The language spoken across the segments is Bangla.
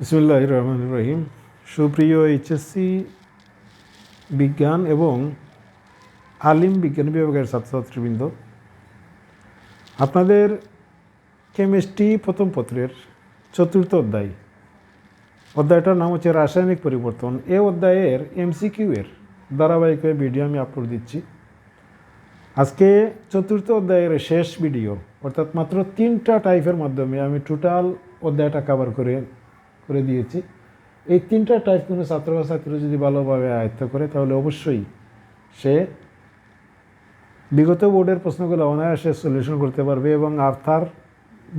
বিসমুল্লাহ রহমান রহিম সুপ্রিয় এইচএসসি বিজ্ঞান এবং আলিম বিজ্ঞান বিভাগের ছাত্রছাত্রীবৃন্দ, আপনাদের কেমিস্ট্রি প্রথম পত্রের চতুর্থ অধ্যায়, অধ্যায়টার নাম হচ্ছে রাসায়নিক পরিবর্তন। এ অধ্যায়ের এমসিকিউ এর ধারাবাহিক ভিডিও আমি আপলোড দিচ্ছি। আজকে চতুর্থ অধ্যায়ের শেষ ভিডিও, অর্থাৎ মাত্র তিনটা টাইপের মাধ্যমে আমি টোটাল অধ্যায়টা কভার করে করে দিয়েছি। এই তিনটা টাইপ কোনো ছাত্র বা ছাত্রী যদি ভালোভাবে আয়ত্ত করে, তাহলে অবশ্যই সে বিগত বোর্ডের প্রশ্নগুলো অনায়াসে সলিউশন করতে পারবে এবং আপনার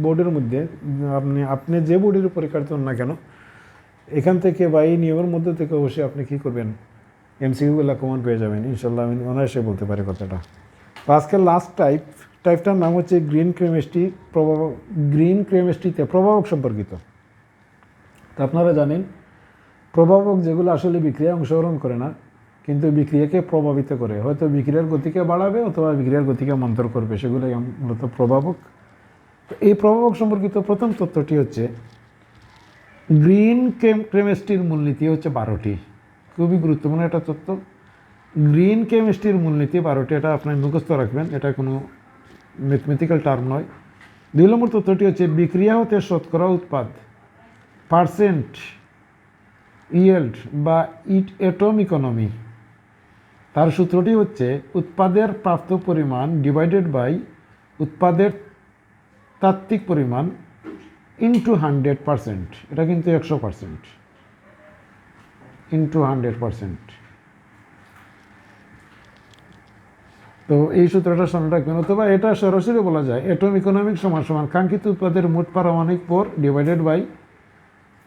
বোর্ডের মধ্যে, আপনি আপনি যে বোর্ডের পরীক্ষার্থী হন না কেন, এখান থেকে বা এই নিয়মের মধ্যে থেকে অবশ্যই আপনি কী করবেন? এমসিকিউগুলো কমন পেয়ে যাবেন। ইনশাল্লাহ আমি অনায়াসে বলতে পারি কথাটা। তো আজকের লাস্ট টাইপ টাইপটার নাম হচ্ছে গ্রিন ক্রেমিস্ট্রি প্রভাব গ্রিন ক্রেমিস্ট্রিতে প্রভাবক সম্পর্কিত। তো আপনারা জানেন, প্রভাবক যেগুলো আসলে বিক্রিয়া অংশগ্রহণ করে না, কিন্তু বিক্রিয়াকে প্রভাবিত করে। হয়তো বিক্রিয়ার গতিকে বাড়াবে অথবা বিক্রিয়ার গতিকে মন্তর করবে, সেগুলোই মূলত প্রভাবক। এই প্রভাবক সম্পর্কিত প্রথম তথ্যটি হচ্ছে, গ্রিন কেম, কেমিস্ট্রির মূলনীতি হচ্ছে বারোটি। খুবই গুরুত্বপূর্ণ একটা তথ্য। গ্রিন কেমিস্ট্রির মূলনীতি বারোটি, এটা আপনার মুখস্থ রাখবেন, এটা কোনো ম্যাথমেটিক্যাল টার্ম নয়। দুই নম্বর তথ্যটি হচ্ছে, বিক্রিয়া হতে শতকরা উৎপাদ। পার্সেন্ট ইয়েল্ড বা ইট এটম ইকোনমি তার সূত্রটি হচ্ছে উৎপাদের প্রাপ্ত পরিমাণ ডিভাইডেড বাই উৎপাদের তাত্ত্বিক পরিমাণ ইন্টু হান্ড্রেড পারসেন্ট এটা কিন্তু একশো পারসেন্ট ইন্টু হান্ড্রেড পারসেন্ট তো এই সূত্রটা স্মরণ রাখবেন, অথবা এটা সরাসরি বলা যায় এটম ইকোনমিক সমান সমান, কাঙ্ক্ষিত উৎপাদের মোট পারমাণিক পর ডিভাইডেড বাই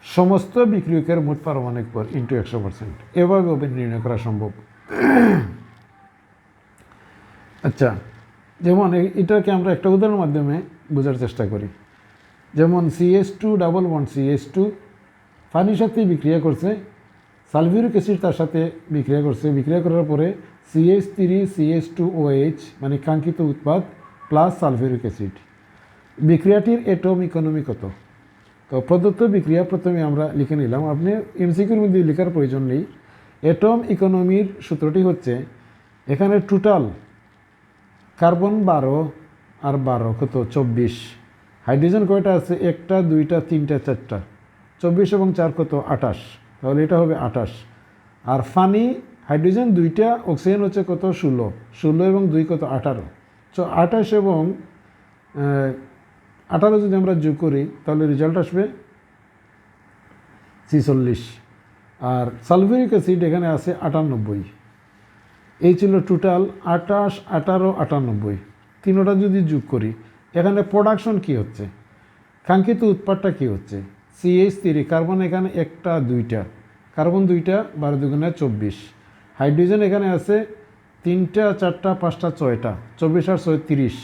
সমস্ত বিক্রিয়কের মোট পারমাণিক পর ইন্টু একশো পার্সেন্ট এভাবে নির্ণয় করা সম্ভব। আচ্ছা যেমন এটাকে আমরা একটা উদাহরণের মাধ্যমে বোঝার চেষ্টা করি। যেমন CS two double one CS two পানির সাথে বিক্রিয়া করছে, সালফিউরিক অ্যাসিড তার সাথে বিক্রিয়া করছে। বিক্রিয়া করার পরে CS three CS two OH মানে কাঙ্ক্ষিত উৎপাদ প্লাস সালফিউরিক অ্যাসিড। বিক্রিয়াটির এটম ইকোনমি কত? তো প্রদত্ত বিক্রিয়া প্রথমে আমরা লিখে নিলাম। আপনি এমসিকিউর মধ্যে লেখার প্রয়োজন নেই। এটম ইকোনমির সূত্রটি হচ্ছে, এখানে টোটাল কার্বন বারো আর বারো, কত? চব্বিশ। হাইড্রোজেন কয়টা আছে? একটা, দুইটা, তিনটা, চারটা। চব্বিশ এবং চার কত? আঠাশ। তাহলে এটা হবে আঠাশ। আর ফানি হাইড্রোজেন দুইটা অক্সিজেন হচ্ছে কত? ষোলো। ষোলো এবং দুই কত? আঠারো। তো আঠাশ এবং আঠারো যদি আমরা যোগ করি, তাহলে রেজাল্ট আসবে ছিচল্লিশ। আর সালফিউরিক অ্যাসিড এখানে আছে আটানব্বই। এই ছিল টোটাল আটাশ আঠারো, আটানব্বই। তিনোটা যদি যোগ করি, এখানে প্রোডাকশন কি হচ্ছে? কাঙ্ক্ষিত উৎপাদটা কি হচ্ছে? সিএইচ থ্রি কার্বন এখানে একটা, দুইটা। কার্বন দুইটা, বারো দুগুণে চব্বিশ। হাইড্রোজেন এখানে আছে তিনটা, চারটা, পাঁচটা, ছয়টা। চব্বিশ আর ছয়, তিরিশ।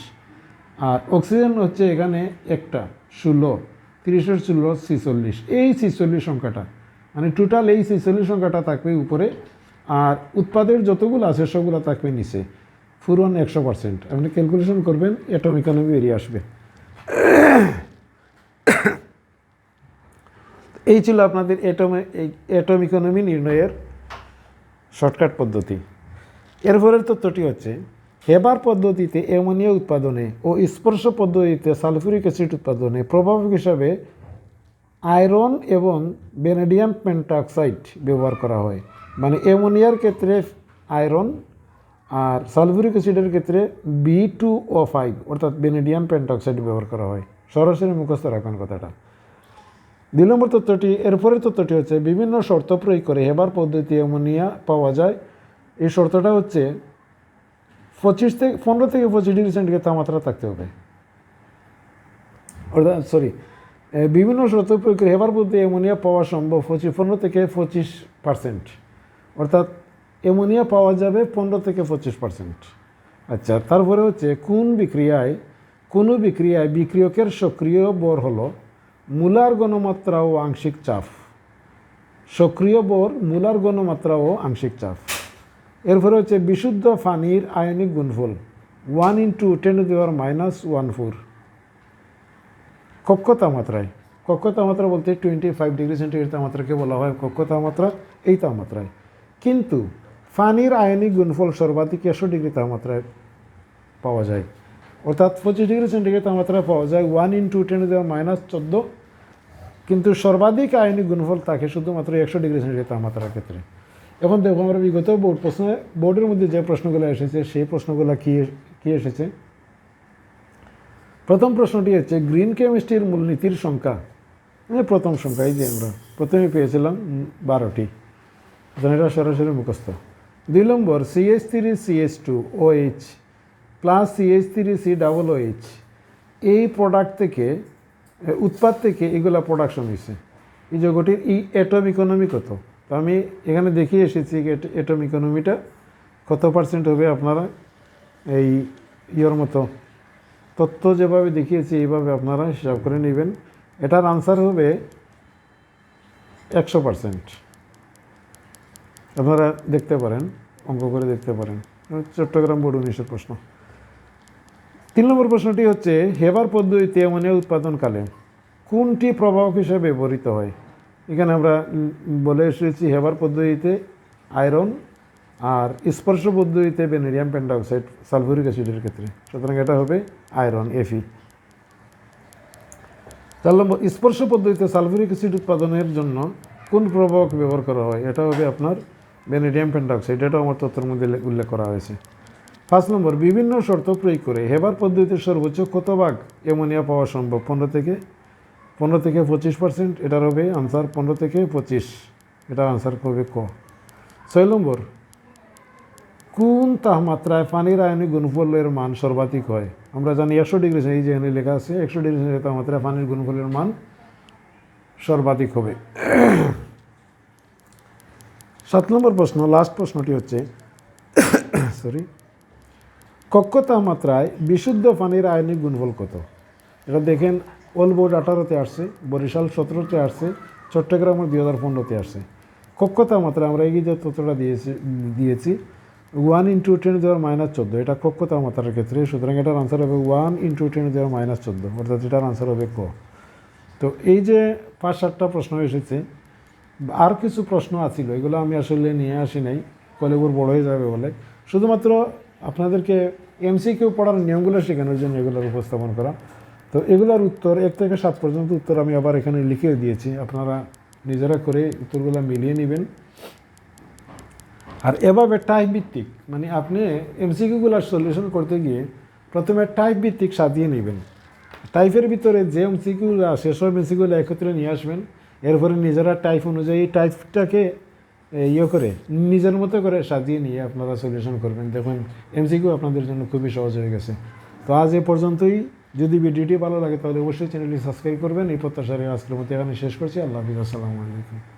আর অক্সিজেন হচ্ছে এখানে একটা, ষোলো, তিরিশের ষোলো, ছিচল্লিশ। এই ছিচল্লিশ সংখ্যাটা মানে টোটাল এই ছিচল্লিশ সংখ্যাটা থাকবে উপরে, আর উৎপাদের যতগুলো আছে সবগুলো থাকবে নিচে। ফুরন একশো পার্সেন্ট আপনি ক্যালকুলেশন করবেন অ্যাটম ইকোনমি বেরিয়ে আসবে। এই ছিল আপনাদের অ্যাটম অ্যাটম ইকোনমি নির্ণয়ের শর্টকাট পদ্ধতি। এরপরের তথ্যটি হচ্ছে হেবার পদ্ধতিতে অ্যামোনিয়া উৎপাদনে ও স্পর্শ পদ্ধতিতে সালফিউরিক অ্যাসিড উৎপাদনে প্রভাবক হিসাবে আয়রন এবং বেনেডিয়াম পেন্টাক্সাইড ব্যবহার করা হয়। মানে অ্যামোনিয়ার ক্ষেত্রে আয়রন আর সালফিউরিক অ্যাসিডের ক্ষেত্রে বি টু ও ফাইভ অর্থাৎ বেনেডিয়াম পেন্টাক্সাইড ব্যবহার করা হয়। সরাসরি মুখস্থ রাখুন কথাটা। দুই নম্বর তথ্যটি এরপরের তথ্যটি হচ্ছে বিভিন্ন শর্ত প্রয়োগ করে হেবার পদ্ধতি অ্যামোনিয়া পাওয়া যায়। এই শর্তটা হচ্ছে পঁচিশ থেকে, পনেরো থেকে পঁচিশ ডিগ্রি সেন্টিগ্রেড তাপমাত্রা থাকতে হবে। অর্থাৎ সরি বিভিন্ন শর্ত প্রয়োগ হেবার পদ্ধতি অ্যামোনিয়া পাওয়া সম্ভব পঁচিশ পনেরো থেকে পঁচিশ পার্সেন্ট। অর্থাৎ, অ্যামোনিয়া পাওয়া যাবে পনেরো থেকে পঁচিশ পার্সেন্ট। আচ্ছা তারপরে হচ্ছে, কোন বিক্রিয়ায়, কোনো বিক্রিয়ায় বিক্রিয়কের সক্রিয় বর হলো মূলার গণমাত্রা ও আংশিক চাপ? সক্রিয় বর মূলার গণমাত্রা ও আংশিক চাপ। এরপরে হচ্ছে বিশুদ্ধ পানির আয়নিক গুণফল। ওয়ান ইন্টু টেন টু দেওয়ার মাইনাস ওয়ান ফোর কক্ষ তাপমাত্রায় কক্ষ তাপমাত্রা বলতে টোয়েন্টি ফাইভ ডিগ্রি সেন্টিগ্রেড তাপমাত্রাকে বলা হয় কক্ষ তাপমাত্রা এই তাপমাত্রায়। কিন্তু পানির আয়নিক গুণফল সর্বাধিক একশো ডিগ্রি তাপমাত্রায় পাওয়া যায়। অর্থাৎ পঁচিশ ডিগ্রি সেন্টিগ্রেড তাপমাত্রায় পাওয়া যায় ওয়ান ইন্টু টেন দেওয়া মাইনাস চোদ্দ। কিন্তু সর্বাধিক আয়নিক গুণফল থাকে শুধুমাত্র একশো ডিগ্রি সেন্টিগ্রেড তাপমাত্রার ক্ষেত্রে। এখন দেখো, আমরা বিগত বোর্ড প্রশ্ন, বোর্ডের মধ্যে যে প্রশ্নগুলো এসেছে, সেই প্রশ্নগুলো কী কী এসেছে? প্রথম প্রশ্নটি হচ্ছে, গ্রিন কেমিস্ট্রির মূলনীতির সংখ্যা। মানে প্রথম সংখ্যা, এই যে আমরা প্রথমে পেয়েছিলাম বারোটি। এটা সরাসরি মুখস্থ। দুই নম্বর CS three CS two O H plus CS three C double O H, এই প্রোডাক্ট থেকে উৎপাদ থেকে এগুলা প্রোডাকশন হয়েছে এই জগটির ই অ্যাটম ইকোনমি কত? তো আমি এখানে দেখিয়ে এসেছি এটম ইকোনমিটা কত পার্সেন্ট হবে আপনারা এই ইয়ের মতো। তথ্য যেভাবে দেখিয়েছি, এইভাবে আপনারা হিসাব করে নেবেন। এটার আনসার হবে একশো পার্সেন্ট আপনারা দেখতে পারেন, অঙ্ক করে দেখতে পারেন। চট্টগ্রাম বোর্ড উনিশের প্রশ্ন। তিন নম্বর প্রশ্নটি হচ্ছে, হেবার পদ্ধতিতে অ্যামোনিয়া উৎপাদনকালে কোনটি প্রভাবক হিসেবে ব্যবহৃত হয়? এখানে আমরা বলে এসেছি হেবার পদ্ধতিতে আয়রন আর স্পর্শ পদ্ধতিতে বেনেরিয়াম পেন্টাক্সাইড সালফুরিক অ্যাসিডের ক্ষেত্রে। সুতরাং এটা হবে আয়রন এফি চার নম্বর স্পর্শ পদ্ধতিতে সালফুরিক অ্যাসিড উৎপাদনের জন্য কোন প্রভাবক ব্যবহার করা হয়? এটা হবে আপনার বেনেডিয়াম পেন্টাক্সাইড এটাও আমার তথ্যের মধ্যে উল্লেখ করা হয়েছে। পাঁচ নম্বর, বিভিন্ন শর্ত প্রয়োগ করে হেবার পদ্ধতিতে সর্বোচ্চ কত ভাগ অ্যামোনিয়া পাওয়া সম্ভব? পনেরো থেকে পনেরো থেকে পঁচিশ পার্সেন্ট এটার হবে আনসার পনেরো থেকে পঁচিশ। এটার আনসার হবে ক। ছয় নম্বর, কোন তাপমাত্রায় পানির আয়নিক গুণফলের মান সর্বাধিক হয়? আমরা জানি একশো ডিগ্রি, এই যে এখানে লেখা আছে, একশো ডিগ্রি তাপমাত্রায় পানির গুণফলের মান সর্বাধিক হবে। সাত নম্বর প্রশ্ন লাস্ট প্রশ্নটি হচ্ছে সরি কক্ষ তাপমাত্রায় বিশুদ্ধ পানির আয়নিক গুণফল কত? এটা দেখেন ওল বোর্ড আঠারোতে আসছে, বরিশাল সতেরোতে আসছে, চট্টগ্রামের দুই হাজার পনেরোতে আসছে। কক্ষ তাপমাত্রা আমরা এই যে তথ্যটা দিয়েছি দিয়েছি ওয়ান ইন্টু টেন দেওয়ার মাইনাস চোদ্দ, এটা কক্ষ মাত্রার ক্ষেত্রে, সুতরাং এটার আনসার হবে ওয়ান ইন্টু টেন দেওয়ার মাইনাস চোদ্দ, অর্থাৎ এটার আনসার হবে ক। তো এই যে পাঁচ সাতটা প্রশ্ন এসেছে, আর কিছু প্রশ্ন আছিল, এগুলো আমি আসলে নিয়ে আসি নাই কলেবর বড় হয়ে যাবে বলে। শুধুমাত্র আপনাদেরকে এমসিকিউ পড়ার নিয়মগুলো শেখানোর জন্য এগুলোর উপস্থাপন করা। তো এগুলোর উত্তর এক থেকে সাত পর্যন্ত উত্তর আমি আবার এখানে লিখেও দিয়েছি। আপনারা নিজেরা করে উত্তরগুলো মিলিয়ে নেবেন। আর এভাবে টাইপ ভিত্তিক মানে আপনি এমসিকিউগুলোর সলিউশন করতে গিয়ে প্রথমে টাইপ ভিত্তিক সাজিয়ে নেবেন। টাইপের ভিতরে যে এমসিকিউগুলো সেসব এমসিকিউগুলো একত্রে নিয়ে আসবেন। এরপরে নিজেরা টাইপ অনুযায়ী টাইপটাকে ইয়ে করে, নিজের মতো করে সাজিয়ে নিয়ে আপনারা সলিউশন করবেন। দেখুন এমসিকিউ আপনাদের জন্য খুবই সহজ হয়ে গেছে। তো আজ এ পর্যন্তই। যদি ভিডিওটি ভালো লাগে তাহলে অবশ্যই চ্যানেলটি সাবস্ক্রাইব করবেন। এই প্রত্যাশা আজকের মতো এখানে শেষ করছি। আল্লাহ হাফিজ। আসসালামু আলাইকুম।